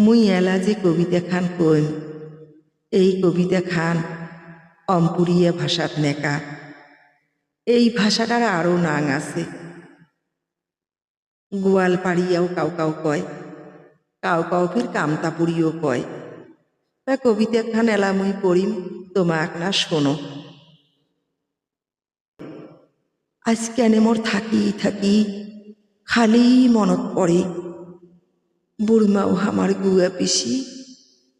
মুই এলা যে কবিতা খান কইম। এই কবিতা খান অম্পুরিয়া ভাষাত নেকা। এই ভাষাটার আরও নাং আছে। গোয়ালপাড়িয়াও কাউ কাউ কয়, কাউ কাউ ফির কামতাপুরিও কয়। তা কবিতা খান এলা মুই পড়িম, তোমাক না শোনো। আজ কেন মোর থাকি থাকি খালি মনত পড়ে। বুড়মাও আমার গুয়া পিসি,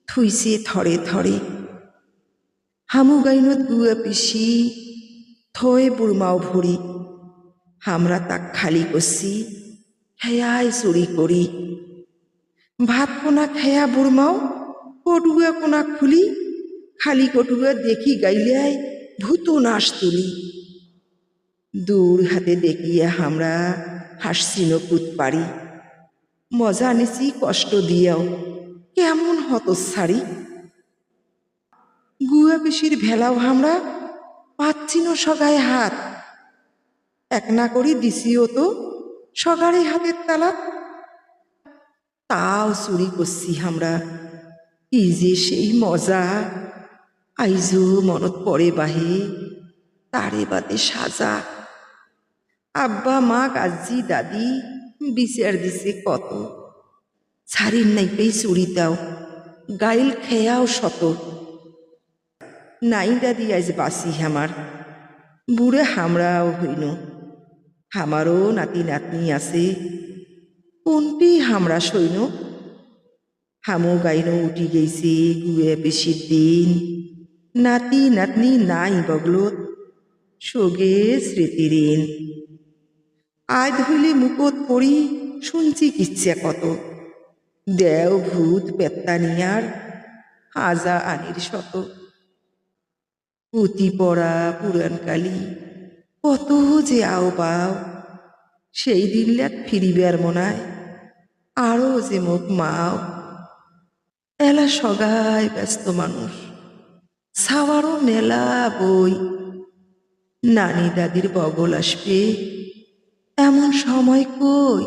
থুইছে থরে থরে। হামু গাইনত গুয়া পিসি, থয়ে বুড়মাও ভরি হামরা তাক খালি করছি খেয়াই চুরি করি। ভাত কোনা খেয়া বুড়মাও, কটুয়া কোনা খুলি, খালি কটুয়া দেখি গাইলাই ভূত নাশ তুলি। দূর হাতে দেখিয়া আমরা হাসছিন পুত পারি। মজা নিছি, কষ্ট দিয়াও। কেমন হতসারি গুয়া বেশির ভেলাও আমরা না সগায় হাত। এক না করি দিছিও তো সগারে হাতের তালা। তাও চুরি করছি আমরা কি যে সেই মজা। আইজো মনত পড়ে বাহে, তারে বাদে সাজা। আব্বা, মা কাজি দাদি বিচার দিছে কত? ছাড়ির নাই পেই চুরিতাও গাইল খেয়াও শত। নাই দাদি, আজ বাসি হামার বুড়ে হামরাও হইন হামারও নাতি নাতনি আছে, কোনটি হামরা সইন হামু গাইন উঠি গেছে গুয়ে বেশির দিন, নাতি নাতনি নাই বগলত সোগে স্মৃতিঋণ আয় ধইলে মুকত পড়ি শুনছি কিচ্ছা কত। দেও ভূত পেত্তানিয়ার হাজা আনির শত। পুঁতি পড়া পুরাণকালী কত যে আও পাও। সেই দিনলাত ফিরিবার মনায় আরও যে মুখ মাও। এলা সগায় ব্যস্ত মানুষ সাওয়ারও মেলা বই। নানি দাদির বগল আসবে এমন সময় কই?